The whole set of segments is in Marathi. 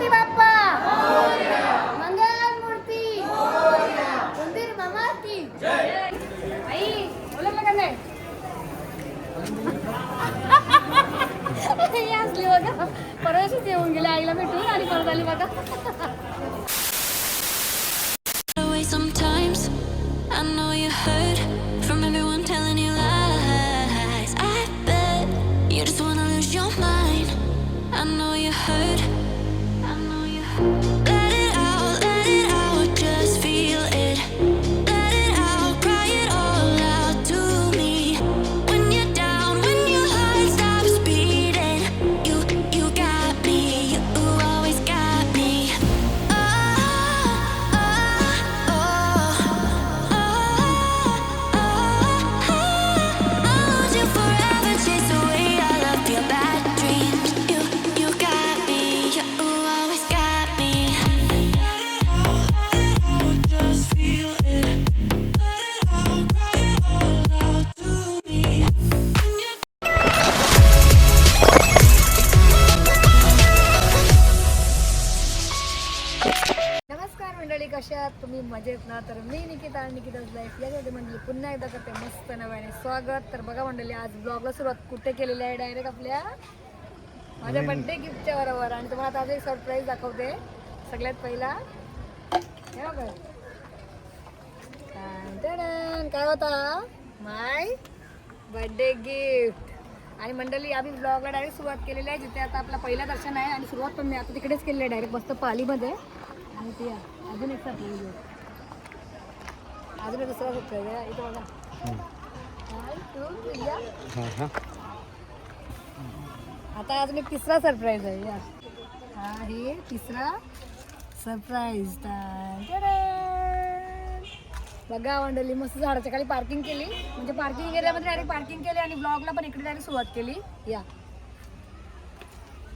गणपती बाप्पा. मंगल मूर्ती. मंदिर मामा की आई बोला बघा नाही ही असली बघा. परवाशीच येऊन गेले. आईला भेटून आणि परत आली बघा. मंडळी कशा आहात? तुम्ही मजेत ना? तर मी निकिता आणि निकिताच लाईफ याच्यामध्ये मंडळी पुन्हा एकदा करते मस्त नव्याने स्वागत. तर बघा मंडळी आज ब्लॉगला सुरुवात कुठे केलेली आहे? डायरेक्ट आपल्या माझ्या बड्डे गिफ्टच्या बरोबर. आणि तुम्हाला आता आज एक सरप्राईज दाखवते. सगळ्यात पहिला. काय होता? माय बर्थडे गिफ्ट आणि मंडळी आम्ही ब्लॉगला डायरेक्ट सुरुवात केलेली आहे जिथे आता आपला पहिला दर्शन आहे. आणि सुरुवात पण मी आता तिकडेच केलेली आहे डायरेक्ट मस्त पालीमध्ये. आणि ते अजून एक आहे अजून दुसरा सरप्राईज आहे इथे बघा. आता अजून एक तिसरा सरप्राईज आहे. या. हा हे तिसरा सरप्राईज बघा मंडळी मस्त झाडाच्या खाली पार्किंग केली. म्हणजे पार्किंग एरियामध्ये डायरेक्ट पार्किंग केली आणि ब्लॉगला पण इकडे डायरेक्ट सुरुवात केली. या.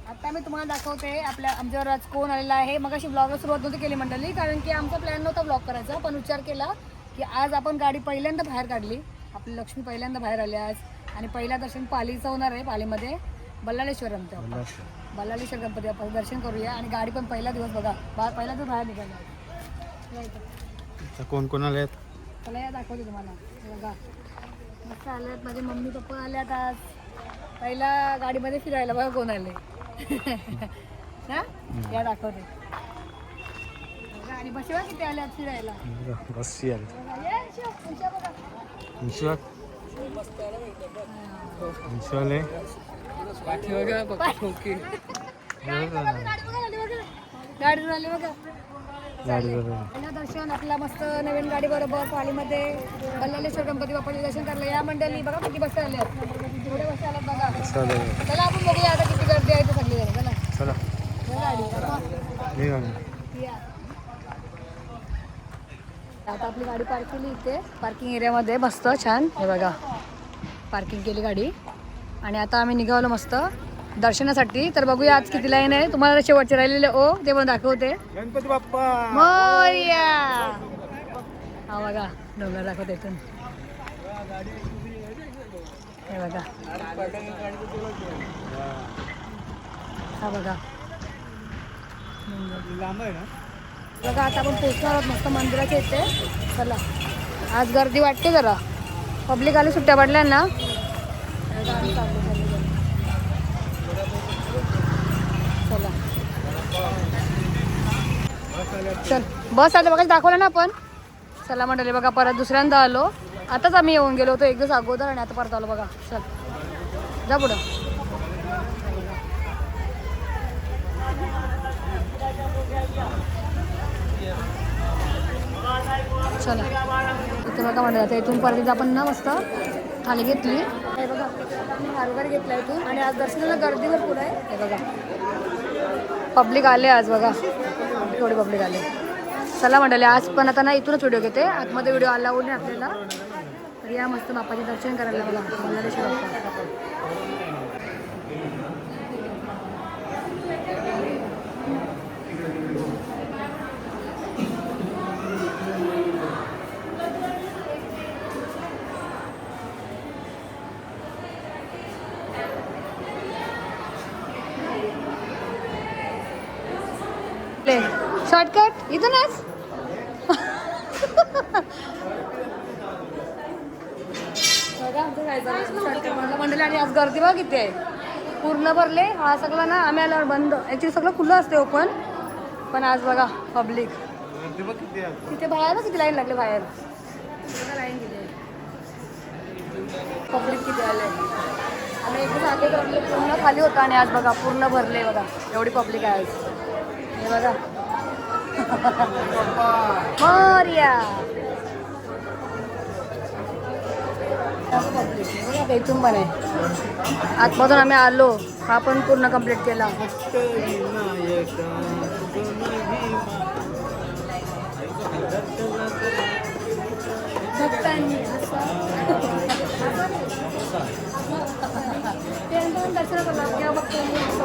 आता मी तुम्हाला दाखवते आपल्या आमच्यावर आज कोण आलेला आहे. मग अशी ब्लॉगला सुरुवात नव्हती केली मंडळी कारण की आमचा प्लॅन नव्हता ब्लॉग करायचा. पण विचार केला की आज आपण गाडी पहिल्यांदा बाहेर काढली. आपली लक्ष्मी पहिल्यांदा बाहेर आली आज. आणि पहिला दर्शन पालीचं होणार आहे पालीमध्ये. बल्लाळेश्वरमचं बल्लाळेश्वर गणपती आपण दर्शन करूया. आणि गाडी पण पहिला दिवस बघा. बा पहिला दिवस बाहेर निघाला. कोण कोण आले चला या दाखवते तुम्हाला. बघा. मस्त आल्यात माझे मम्मी पप्पा आल्यात आज. पहिला गाडीमध्ये फिरायला बघा कोण आले. ना या दाखवते. बघा, आणि बसेवा किती आल्यात फिरायला. बस आले बघा, ये, शिव, उंच्या बघा. इंशुआ इंशुआले गाडी बघा, गाडी बघा, गाडी बघा. गाडी आली बघा. गाडी बरोबर आणि दर्शन आपला मस्त नवीन गाडी बरोबर पालीमध्ये. बल्लालेश्वर गणपती बाप्पाचे दर्शन करायला या मंडळी. बघा किती बस आल्यात थोडे बस आल्यात बघा. चला आपण बघूया आता किती गर्दी आहे ते सगळी जण चला चला या गाडी आता. आपली गाडी पार्क केली इथे. पार्किंग एरियामध्ये मस्त छान. हे बघा. पार्किंग केली गाडी. आणि आता आम्ही निघालो मस्त. दर्शनासाठी. तर बघूया आज किती लाईन आहे. तुम्हाला शेवटचे राहिलेले ओ ते पण दाखवते. गणपती बाप्पा. मोरया. हा बघा. डोंगर दाखवते इथून. हे बघा. हा बघा. लांब आहे ना बघा आता आपण पोहोचणार आहोत मस्त मंदिराच्या इथे. चला. आज गर्दी वाटते जरा. पब्लिक आली सुट्ट्या पडल्या ना. चला. चल. बस आलं बघा दाखवलं ना आपण. चला मंडळी बघा परत दुसऱ्यांदा आलो. आताच आम्ही येऊन गेलो होतो एक दिवस अगोदर आणि आता परत आलो बघा. चल. जा पुढं. चला. इथे बघा म्हणलं आता इथून परत आपण ना मस्त थाली घेतली. हे बघा हरभर घेतला इथून आणि आज दर्शनाला गर्दी भरपूर आहे. हे बघा. पब्लिक आले आज बघा. थोडे पब्लिक आले. चला म्हणाले आज पण आता ना इथूनच व्हिडिओ घेते. आतमध्ये व्हिडिओ आला नाही आपल्याला. तर या मस्त बाप्पाचे दर्शन करायला मला मल्हारेश्वर बाप्पा शॉर्टकट इथूनच मंडळी आणि आज गर्दी बघा किती आहे पूर्ण भरले. हा सगळं ना आम्ही आल्यावर बंद. ॲक्च्युली सगळं खुलं असते ओपन पण आज बघा पब्लिक. तिथे बाहेर किती लाईन लागले बाहेर. लाईन किती पब्लिक किती आले आम्ही एकदा सांगते तर आपलं पूर्ण खाली होतं आणि आज बघा पूर्ण भरले बघा. एवढी पब्लिक आहे आज. हे बघा. मोरया इथून पण आहे आतमधून आम्ही आलो. हा पण पूर्ण कंप्लीट केला.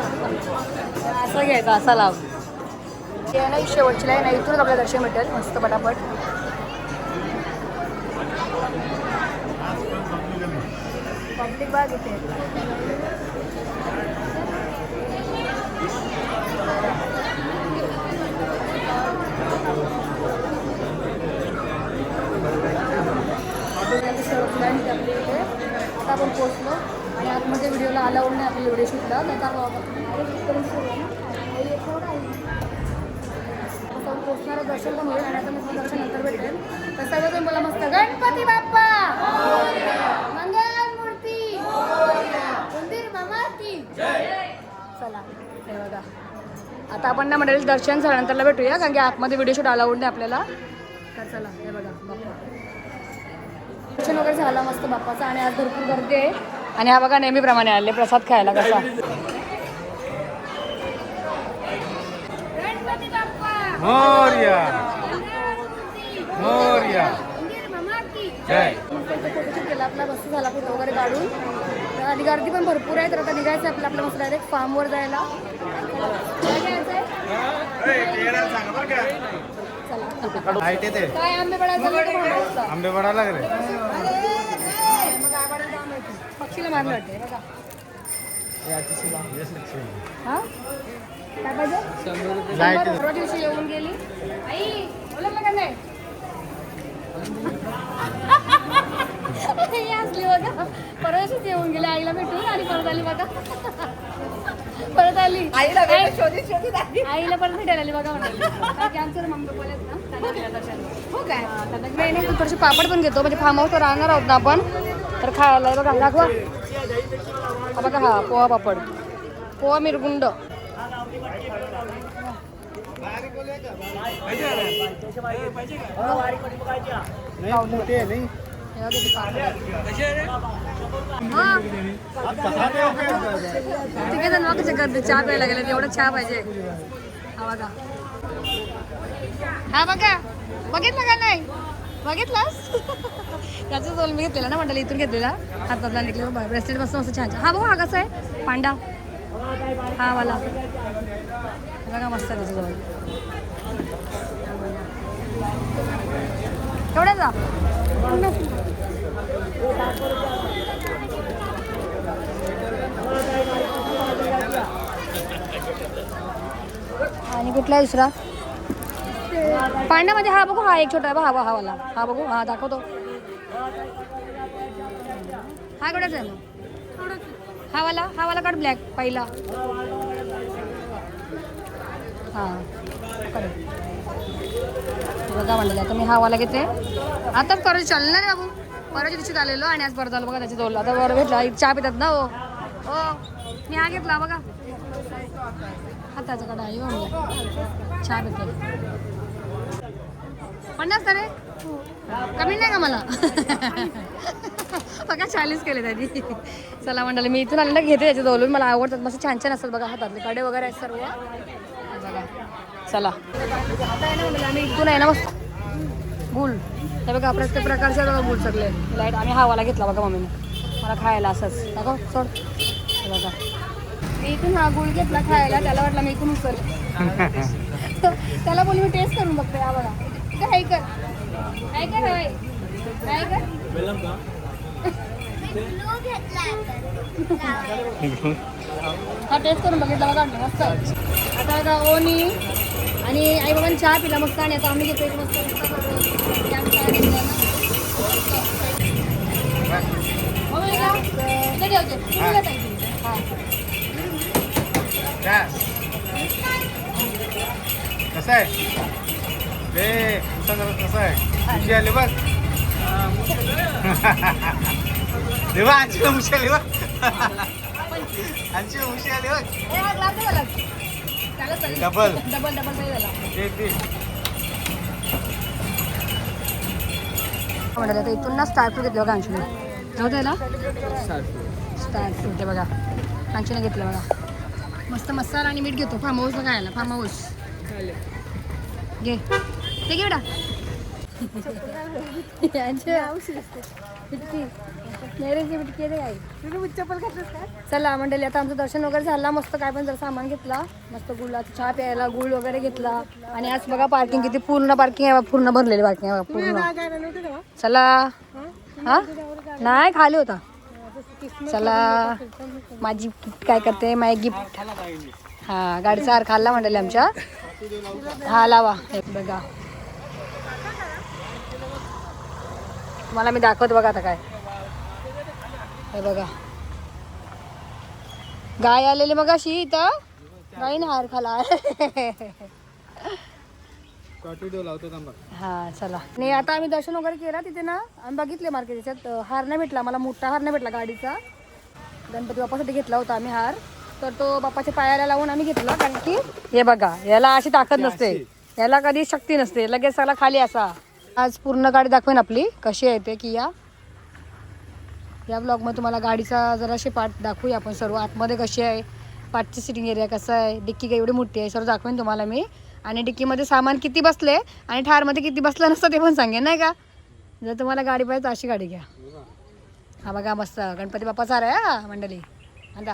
असं घ्यायचं असा लाभ ते आहे ना शेवटची लाईन आहे. इथूनच आपल्याला दर्शन भेटेल. मस्त पटापट. पब्लिक बाग इथे. शेवटची लाईन आपली इथे. आता आपण पोचलो आणि आतमध्ये व्हिडिओला अलाउड नाही आपल्या व्हिडिओ शूटला. त्याचा आपण पोचणारं दर्शन पण होईल आणि आता मग दर्शन नंतर भेटेल. तर सर्वजण बोला मस्त. गणपती बाप्पा! मंगल मूर्ती मंदिर मामा चला हे बघा. आता आपण ना म्हणाल दर्शन झाल्यानंतरला भेटूया कारण की आतमध्ये व्हिडिओ शूट अलाउड नाही आपल्याला. तर चला हे बघा बाप्पा. दर्शन वगैरे झालं मस्त बाप्पाचं आणि आज भरपूर गर्दी आहे. आणि हा बघा नेहमीप्रमाणे आले प्रसाद खायला कसा. मोरया मोरया जय केला आपला मस्त झाला फोटो वगैरे काढून आणि गर्दी पण भरपूर आहे तर आता निघायचं आपलं आपलं मस्त डायरेक्ट फार्मवर जायला काय घ्यायचंय? चला लाइट येते काय आंबे पडायचं का भांडायचं? आंबे पडायला लागले. पक्षीला मारलं वाटते बघा हा काय पाहिजे? परवा दिवशी येऊन गेली. आई बोला का नाही? ही असली बघा. परवा दिवशीच येऊन गेली. आईला भेटून आणि परत आली बघा. परत आली. आईला शोधित शोधित आईला परत भेटायला आली बघा म्हणाली. आमचे मम्मी पप्पा आहेत ना. हो काय? नाही नाही थोडेसे पापड पण घेतो. म्हणजे फार्म हाऊसवर राहणार आहोत ना आपण. तर खायला हे बघा दाखवा. हा बघा हा पोहा पापड. पोहा मिरगुंड. ठीक आहे ना हे करते? चहा प्यायला गेले एवढं चहा पाहिजे. हा बघा. हा बघा. बघितलं का नाही? बघितलास? त्याचा जोल मी घेतलेला ना मंडळी इथून घेतलेला. हातातला निघले ब्रेसलेट मस्त मस्त छान छान. हा बघा हा कसा आहे? पांडा हा वाला. बघा मस्त आहे त्याच्याजवळ केवढ्याचा आणि कुठला आहे दुसरा? पांड्यामध्ये हा बघू हा एक छोटा आहे हा हा वाला. हा बघू हा दाखवतो. हा कुठेच आहे? हा वाला हा वाला काढ ब्लॅक पहिला. हा बघा म्हणलेला आता मी हा वाला घेते. आता परत चालणार रे बाबू. परवाच्या दिवशी आलेलो आणि आज परत आलो बघा त्याची दोन आता बरं भेटला एक चहा पितात ना हो. हो मी हा घेतला बघा. हाताचा कडा येऊ चहा पितात पन्नास रे कमी नाही का मला? बघा चाळीस केले दादी चला मंडळी मी इथून ना घेते त्याचे दोलून मला आवडतात मस्त छान छान असतात बघा हातातले कडे वगैरे आहेत सर्व. बघा. चला. आता आम्ही इथून आहे ना मस्त. गुल. हे बघा प्रत्येक प्रकारचे बघा गुल सगळे. लाइट आम्ही हवाला घेतला बघा मम्मीने. मला खायला असंच. बघा सोड. बघा. मी इथून हा गुळ घेतला खायला त्याला वाटला मी इथून उचल त्याला बोलली मी टेस्ट करून बघते हा बघा. काय कर. हाय कर होय हाय कर हा टेस्ट करून बघितला बघा मस्त. आता आता ओनी आणि आई बाबांनी चहा पिला मस्त. आणि आता आम्ही घेतो एक मस्त कसं आहे? जरा कसं आहे? मुशी आली बघ देवा आमची मुशी आली बघ. आमची मुशी आली बघ. ए, हा. डबल. डबल नाही झाला. ते ते म्हणत आता इथून ना स्टार फ्रूट घेतलं बघा अंशुने. जाऊ द्यायला स्टार फ्रूट बघा. अंशुने घेतलं बघा. मस्त मसाला आणि मीठ घेतो. फार्म हाऊसला खायला. फार्म हाऊस घे. ते घे बेटा चला मंडळी आता आमचं दर्शन वगैरे झालं. मस्त काय पण जर सामान घेतला. मस्त गुळाचा चहा प्यायला गुळ वगैरे घेतला. आणि आज बघा पार्किंग किती पूर्ण पार्किंग आहे पूर्ण भरलेली पार्किंग आहे पूर्ण. चला. हा? नाही खाली होता. चला. माझी gift काय करते? माय गिफ्ट हा गाडीचा हार खाल्ला म्हणले आमच्या. हा लावा. बघा. तुम्हाला मी दाखवत बघा आता काय. हे बघा. गाय आलेली मग अशी इथं. गाईने हार खाला. हा चला. आणि आता आम्ही दर्शन वगैरे केला तिथे ना. आम्ही बघितले मार्केट हार नाही भेटला. मला मोठा हार नाही भेटला गाडीचा. गणपती बाप्पासाठी घेतला होता आम्ही हार. तर तो बाप्पाच्या पायाला लावून आम्ही घेतला. कारण की हे बघा याला अशी ताकद नसते. याला कधी शक्ती नसते. लगेच त्याला खाली असा. आज पूर्ण गाडी दाखवेन आपली. कशी आहे ते की या. या ब्लॉगमध्ये तुम्हाला गाडीचा जराशी पार्ट दाखवूया आपण सर्व. आतमध्ये कशी आहे पाठची सिटिंग एरिया कसं आहे डिक्की काय एवढी मोठी आहे सर्व दाखवेन तुम्हाला मी. आणि डिक्कीमध्ये सामान किती बसले आणि ठारमध्ये किती बसलं नसतं ते पण सांगेन नाही का? जर तुम्हाला गाडी पाहिजे तर अशी गाडी घ्या. हा बघा मस्त. गणपती बाप्पाचा हार आहे मंडळी. आता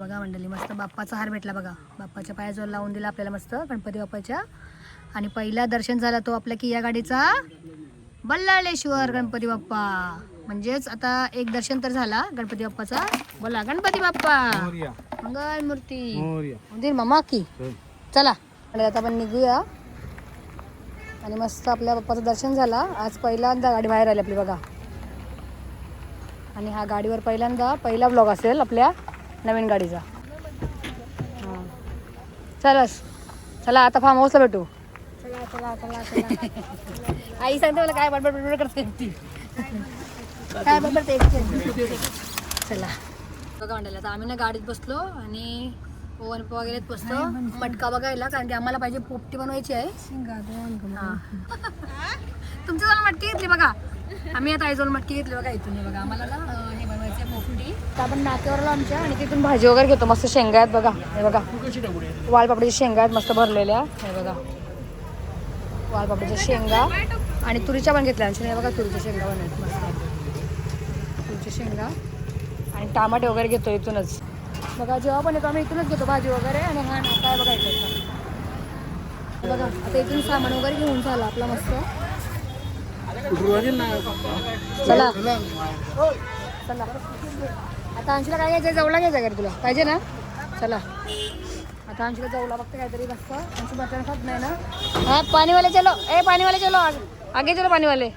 बघा मंडळी मस्त बाप्पाचा हार भेटला बघा. बाप्पाच्या पायाजवळ लावून दिला आपल्याला मस्त गणपती बाप्पाच्या. आणि पहिला दर्शन झाला तो आपल्या किया गाडीचा. बल्लाळेश्वर गणपती बाप्पा. म्हणजेच आता एक दर्शन तर झाला गणपती बाप्पाचा. बोला गणपती बाप्पा. मंगल मूर्ती. उंदीर मामा की. चल. आणि आता आपण निघूया. आणि मस्त आपल्या बाप्पाचं दर्शन झाला. आज पहिल्यांदा गाडी बाहेर आली आपली बघा. आणि हा गाडीवर पहिल्यांदा पहिला ब्लॉग असेल आपल्या नवीन गाडीचा. चलस चला आता फार्म हाऊसला भेटू. आई सांगते मला काय बडबड बडबड करते ती. काय बडबड ते चला. बघा म्हणलं आता आम्ही ना गाडीत बसलो आणि ओव्हन वगैरे बसलो. मटका बघायला कारण की आम्हाला पाहिजे पोपटी बनवायची आहे. हा. तुमची जाऊन मटकी घेतली बघा. आम्ही आता आई जाऊन मटकी घेतली बघा इथून. बघा आम्हाला ना हे बनवायचं आहे पोपटी. तर आपण नाक्यावर आलो आमच्या आणि तिथून भाजी वगैरे घेतो. मस्त शेंगा आहेत बघा. हे बघा. वालपापडीच्या शेंगा आहेत मस्त भरलेल्या. हे बघा. वालपापडीच्या शेंगा आणि तुरीच्या पण घेतल्या आणि बघा तुरीच्या शेंगा मस्त. तुरीच्या शेंगा आणि टमाटे वगैरे घेतो इथूनच. बघा जेव्हा पण येतो आम्ही इथूनच घेतो भाजी वगैरे. आणि हा नाका आहे बघा इथं बघा आता इथून सामान वगैरे घेऊन झालं आपला मस्त. चला. चला. आता अंशूला काय घ्यायचं जवळला घ्यायचं का रे तुला? पाहिजे ना? चला. आता अंशूला जाऊला बघते काहीतरी बसतं अंशू बटन खात नाही ना? हा पाणीवाले चलो. ए पाणीवाले चलो आगे चलो पाणीवाले.